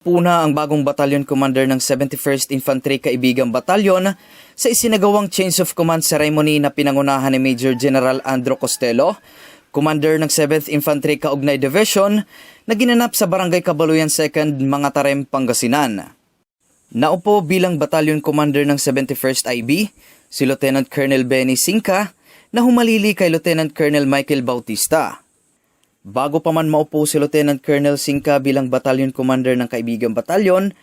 Puna ang bagong batalyon commander ng 71st Infantry Kaibigan Batalyon sa isinagawang change of command ceremony na pinangunahan ni Major General Andro Costello, commander ng 7th Infantry Kaugnay Division na ginanap sa Barangay Kabaluyan 2nd, Mangatarem, Pangasinan. Naupo bilang batalyon commander ng 71st IB, si Lieutenant Colonel Benny Sinca na humalili kay Lieutenant Colonel Michael Bautista. Bago pa man maupo si Lieutenant Colonel Sinca bilang battalion commander ng Kaibigan Batalyon,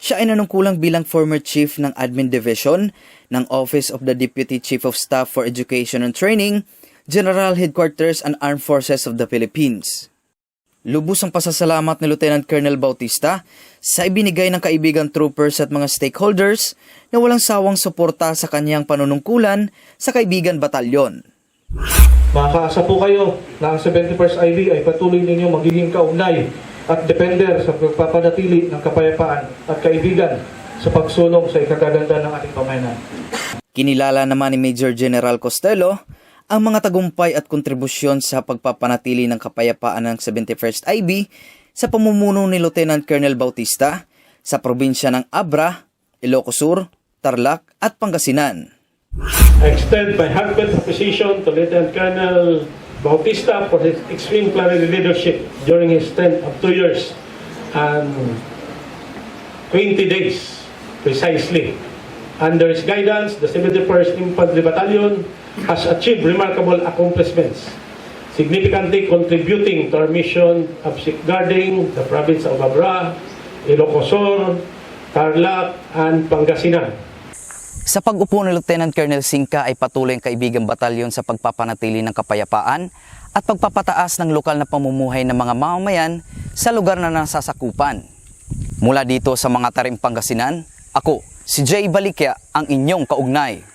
siya ay nanungkulang bilang former chief ng Admin Division ng Office of the Deputy Chief of Staff for Education and Training, General Headquarters and Armed Forces of the Philippines. Lubos ang pasasalamat ni Lieutenant Colonel Bautista sa ibinigay ng kaibigan troopers at mga stakeholders na walang sawang suporta sa kanyang panunungkulan sa Kaibigan Batalyon. Makakaasa po kayo na ang 71st IB ay patuloy ninyo magiging kaugnay at depender sa pagpapanatili ng kapayapaan at kaibigan sa pagsulong sa ikagaganda ng ating pamayanan. Kinilala naman ni Major General Costello ang mga tagumpay at kontribusyon sa pagpapanatili ng kapayapaan ng 71st IB sa pamumuno ni Lieutenant Colonel Bautista sa probinsya ng Abra, Ilocos Sur, Tarlac at Pangasinan. I extend my heartfelt appreciation to Lieutenant Colonel Bautista for his exemplary leadership during his stint of two years and 20 days precisely. Under his guidance, the 71st Infantry Battalion has achieved remarkable accomplishments, significantly contributing to our mission of safeguarding the province of Abra, Ilocos Sur, Tarlac, and Pangasinan. Sa pag-upo ni Lieutenant Colonel Sinca ay patuloy ang kaibigang batalyon sa pagpapanatili ng kapayapaan at pagpapataas ng lokal na pamumuhay ng mga mamamayan sa lugar na nasasakupan. Mula dito sa mga tarim Pangasinan, ako, si Jay Balikya, ang inyong kaugnay.